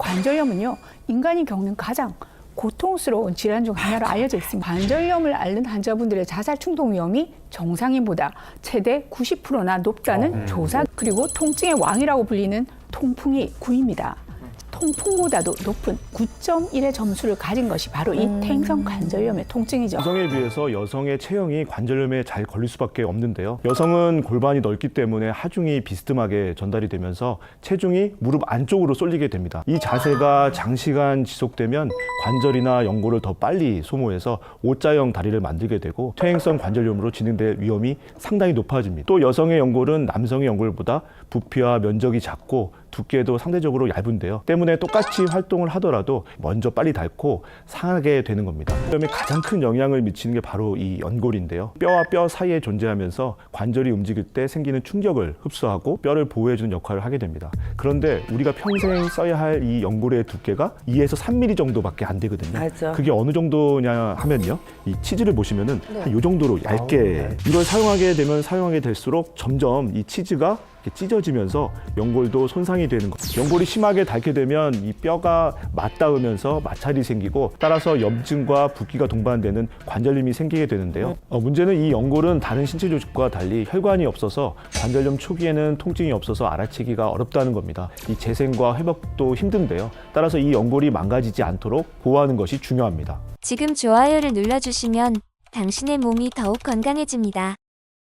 관절염은요 인간이 겪는 가장 고통스러운 질환 중 하나로 알려져 있습니다. 관절염을 앓는 환자분들의 자살 충동 위험이 정상인보다 최대 90%나 높다는 조사 그리고 통증의 왕이라고 불리는 통풍이 9입니다. 통풍보다도 높은 9.1의 점수를 가진 것이 바로 이 퇴행성 관절염의 통증이죠. 여성에 비해서 여성의 체형이 관절염에 잘 걸릴 수밖에 없는데요. 여성은 골반이 넓기 때문에 하중이 비스듬하게 전달이 되면서 체중이 무릎 안쪽으로 쏠리게 됩니다. 이 자세가 장시간 지속되면 관절이나 연골을 더 빨리 소모해서 O자형 다리를 만들게 되고 퇴행성 관절염으로 진행될 위험이 상당히 높아집니다. 또 여성의 연골은 남성의 연골보다 부피와 면적이 작고 두께도 상대적으로 얇은데요. 때문에 똑같이 활동을 하더라도 먼저 빨리 닳고 상하게 되는 겁니다. 그러면 가장 큰 영향을 미치는 게 바로 이 연골인데요. 뼈와 뼈 사이에 존재하면서 관절이 움직일 때 생기는 충격을 흡수하고 뼈를 보호해주는 역할을 하게 됩니다. 그런데 우리가 평생 써야 할 이 연골의 두께가 2에서 3mm 정도밖에 안 되거든요. 맞아. 그게 어느 정도냐 하면요. 이 치즈를 보시면은 한요 정도로 얇게 아우, 네. 이걸 사용하게 되면 사용하게 될수록 점점 이 치즈가 찢어지면서 연골도 손상이 되는 거죠. 연골이 심하게 닳게 되면 이 뼈가 맞닿으면서 마찰이 생기고 따라서 염증과 붓기가 동반되는 관절염이 생기게 되는데요. 어, 문제는 이 연골은 다른 신체 조직과 달리 혈관이 없어서 관절염 초기에는 통증이 없어서 알아채기가 어렵다는 겁니다. 이 재생과 회복도 힘든데요. 따라서 이 연골이 망가지지 않도록 보호하는 것이 중요합니다. 지금 좋아요를 눌러주시면 당신의 몸이 더욱 건강해집니다.